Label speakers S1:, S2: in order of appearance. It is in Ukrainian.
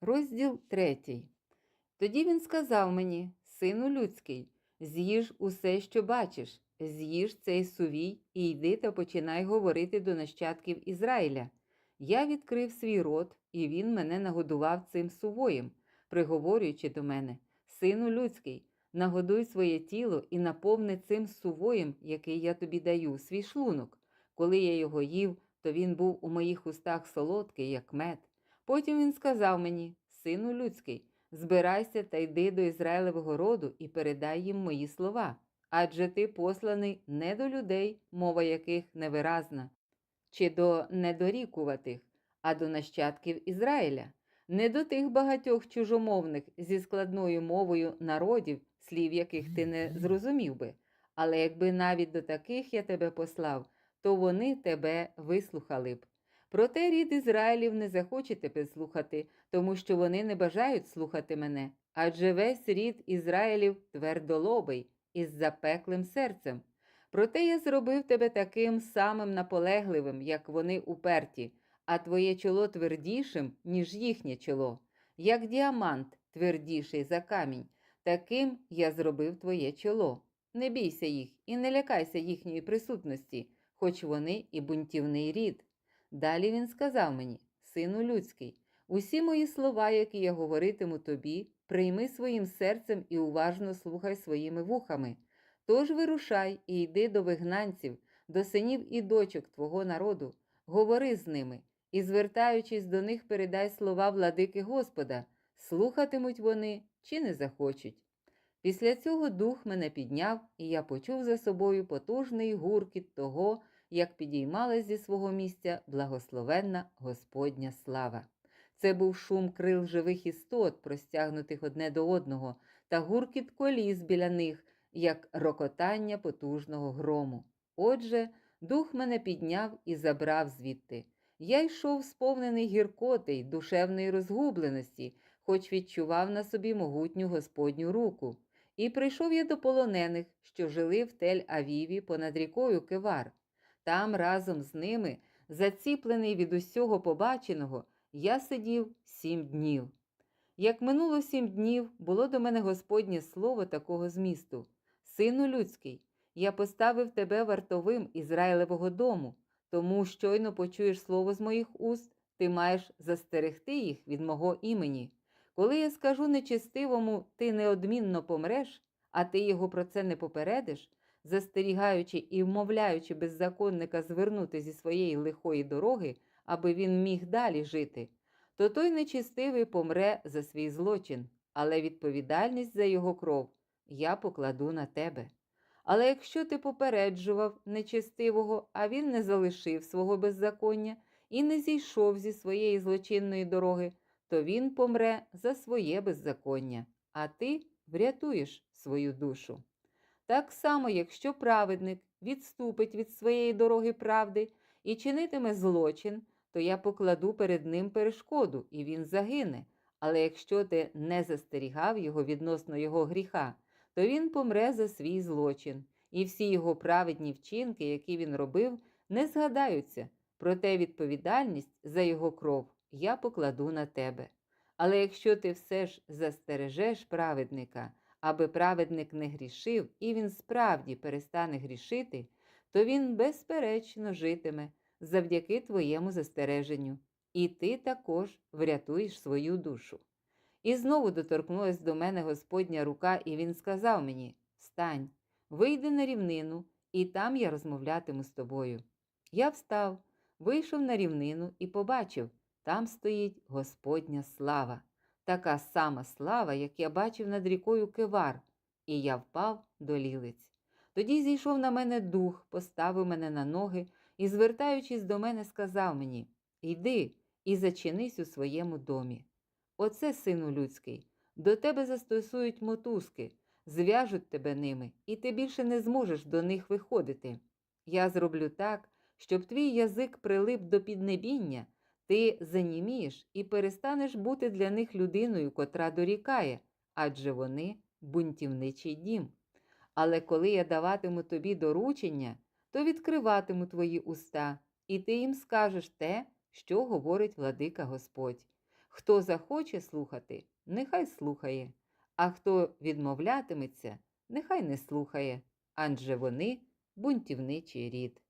S1: Розділ третій. Тоді він сказав мені, сину людський, з'їж усе, що бачиш, з'їж цей сувій і йди та починай говорити до нащадків Ізраїля. Я відкрив свій рот, і він мене нагодував цим сувоєм, приговорюючи до мене, сину людський, нагодуй своє тіло і наповни цим сувоєм, який я тобі даю, свій шлунок. Коли я його їв, то він був у моїх устах солодкий, як мед. Потім він сказав мені, сину людський, збирайся та йди до Ізраїлевого роду і передай їм мої слова. Адже ти посланий не до людей, мова яких невиразна, чи до недорікуватих, а до нащадків Ізраїля, не до тих багатьох чужомовних зі складною мовою народів, слів яких ти не зрозумів би. Але якби навіть до таких я тебе послав, то вони тебе вислухали б. Проте рід Ізраїлів не захоче тебе слухати, тому що вони не бажають слухати мене, адже весь рід Ізраїлів твердолобий із запеклим серцем. Проте я зробив тебе таким самим наполегливим, як вони уперті, а твоє чоло твердішим, ніж їхнє чоло, як діамант твердіший за камінь, таким я зробив твоє чоло. Не бійся їх і не лякайся їхньої присутності, хоч вони і бунтівний рід. Далі він сказав мені, сину людський, усі мої слова, які я говоритиму тобі, прийми своїм серцем і уважно слухай своїми вухами. Тож вирушай і йди до вигнанців, до синів і дочок твого народу, говори з ними, і, звертаючись до них, передай слова владики Господа, слухатимуть вони чи не захочуть. Після цього дух мене підняв, і я почув за собою потужний гуркіт того, як підіймалась зі свого місця благословенна Господня слава. Це був шум крил живих істот, простягнутих одне до одного, та гуркіт коліс біля них, як рокотання потужного грому. Отже, дух мене підняв і забрав звідти. Я йшов сповнений гіркоти й душевної розгубленості, хоч відчував на собі могутню Господню руку. І прийшов я до полонених, що жили в Тель-Авіві понад рікою Кевар. Там разом з ними, заціплений від усього побаченого, я сидів сім днів. Як минуло сім днів, було до мене Господнє слово такого змісту: Сину людський, я поставив тебе вартовим Ізраїлевого дому, тому щойно почуєш слово з моїх уст, ти маєш застерегти їх від мого імені. Коли я скажу нечестивому, ти неодмінно помреш, а ти його про це не попередиш, застерігаючи і вмовляючи беззаконника звернути зі своєї лихої дороги, аби він міг далі жити, то той нечистивий помре за свій злочин, але відповідальність за його кров я покладу на тебе. Але якщо ти попереджував нечестивого, а він не залишив свого беззаконня і не зійшов зі своєї злочинної дороги, то він помре за своє беззаконня, а ти врятуєш свою душу. Так само, якщо праведник відступить від своєї дороги правди і чинитиме злочин, то я покладу перед ним перешкоду, і він загине. Але якщо ти не застерігав його відносно його гріха, то він помре за свій злочин, і всі його праведні вчинки, які він робив, не згадаються, проте відповідальність за його кров я покладу на тебе. Але якщо ти все ж застережеш праведника, аби праведник не грішив, і він справді перестане грішити, то він безперечно житиме завдяки твоєму застереженню, і ти також врятуєш свою душу. І знову доторкнулась до мене Господня рука, і він сказав мені: Встань, вийди на рівнину, і там я розмовлятиму з тобою. Я встав, вийшов на рівнину і побачив, там стоїть Господня слава, така сама слава, як я бачив над рікою Кевар, і я впав до лілиць. Тоді зійшов на мене дух, поставив мене на ноги і, звертаючись до мене, сказав мені: Йди і зачинись у своєму домі. Оце, сину людський, до тебе застосують мотузки, зв'яжуть тебе ними, і ти більше не зможеш до них виходити. Я зроблю так, щоб твій язик прилип до піднебіння, ти занімієш і перестанеш бути для них людиною, котра дорікає, адже вони бунтівничий дім. Але коли я даватиму тобі доручення, то відкриватиму твої уста, і ти їм скажеш те, що говорить владика Господь. Хто захоче слухати, нехай слухає, а хто відмовлятиметься, нехай не слухає, адже вони бунтівничий рід.